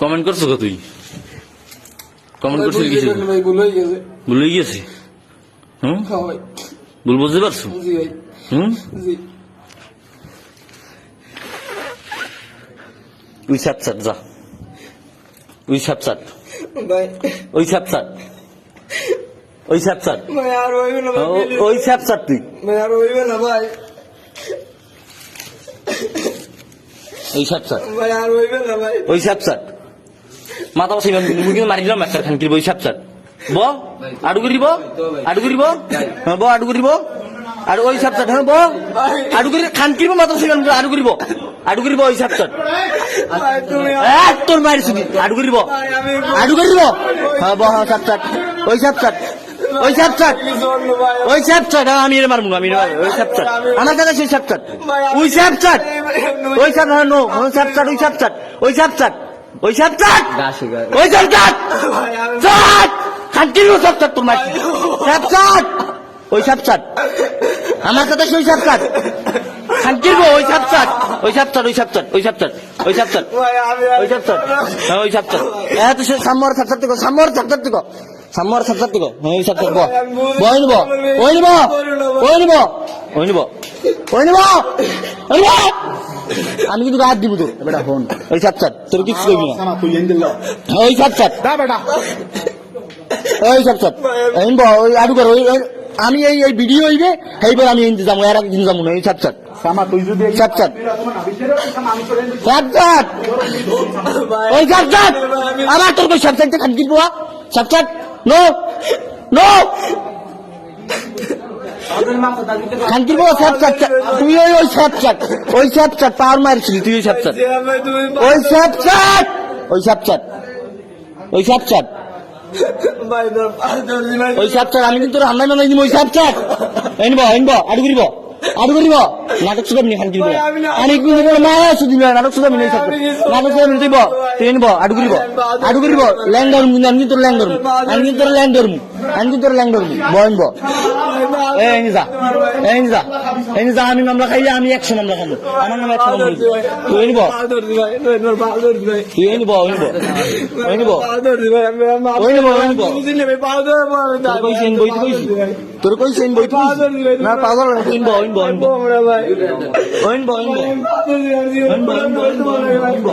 Comment করছ কো তুই? Comment করছিস কিছু ভুল গেছে। হুম? হ্যাঁ ভুল বুঝতে পারছ? হুম? ওই স্যাপচাট যা। ওই স্যাপচাট ভাই। ওই ওই ভাই আর হইবে না ভাই ওই স্যাপচাট তুই। আর হইবে না ভাই। ওই স্যাপচাট ভাই আর হইবে না ভাই ওই মাথা বসে মুই কিন্তু মারি দিলাম একটা খানকির ওই স্যাপচাট ব আডু করিব আডু করিব হ্যাঁ ব আডু করিব আর ওই স্যাপচাট হ্যাঁ ব আডু করি খানকির মাথা বসে আডু করিব আডু করিব ওই তুমি এ, তোর মায়ের সুদি আডু করিব আডু করিব হ্যাঁ ব হ্যাঁ ওই স্যাপচাট ওই জন্য ভাই ওই স্যাপচাট হ্যাঁ, আমি এর মারবো আমি ওই স্যাপচাট আমার কাছে সেই ওই স্যাপচাট ওই হ্যাঁ নো ওই স্যাপচাট ওই স্যাপচাট ওই স্যাপচাট ওই স্যাপচাট ওই স্যাপচাট ভাই আমি চাট খানকির স্যাপচাট তোর মায়ের স্যাপচাট ওই স্যাপচাট আমার কাছে সেই স্যাপচাট খানকির গো ওই স্যাপচাট ওই স্যাপচাট ওই স্যাপচাট ওই স্যাপচাট ওই স্যাপচাট ভাই আমি ওই সাপচার হ্যাঁ ওই সাপচার হ্যাঁ তুই সাম্মর সাপচার থেকে সাম্মর সাপচার থেকে সাম্মর সাপচার থেকে হ্যাঁ ওই সাপচার বয় বয় নিব ওই নিব ওই নিব ওই নিব ওই নিব ওই নিব আমি কিন্তু হাত দিব তোর বেটা ফোন ওই সাপচার তোর কিছু করবি না তুই এনে দিল ওই সাপচার দা বেটা ওই সাপচার এই নিব ওই আডু কর ওই আমি এই এই ভিডিও হইবে এইবার আমি ইন্তজাম এর আগে ইন্তজাম না ওই সাপচার সামা তুই যদি সাপচার আমি করে সাপচার ওই সাপচার আমার তোর সাত সাপচারটা খান দিব সাপচার নো নো খানকির বাবা সাপচার তুই ওই ওই সাপচার ওই সাপচার পাওয়ার মারছিলি তুই ওই ভাই তুমি ওই ওই সাপচার ওই সাপচার ভাই তোর তোর জীবন ওই সাপচার আমি কিন্তু মানাই দিব ওই সাপচার এনব এনব আড়ু করিব আড়ু করিব নাটক সুদাম নি খানকির বাবা আমি কিন্তু মা সুদিন নাটক সুদাম নি সাপচার নাটক সুদাম নি দিব তুই এনব আড়ু করিব আড়ু করিব ল্যান্ডার মু আমি তোর ল্যান্ডার মু আমি কিন্তু তোর ল্যান্ডার মু আমি কিন্তু তোর ল্যান্ডার মু বয়নব আমি মামলা খাইলে আমি একশো মামলা খাব আমার নাম একশো মামলা তুই ভাই তুই মাফ ওই নেব, ওই নেব। ভাই পাল ধরবো আমি তোর তোর কইছেন বইতে কইছি না পাগল ইনবো ইনবো ইনবো আমরা ভাই ইনবো ইনবো পাল ধরছি আমি জীবন ইনবো ইনবো ইনবো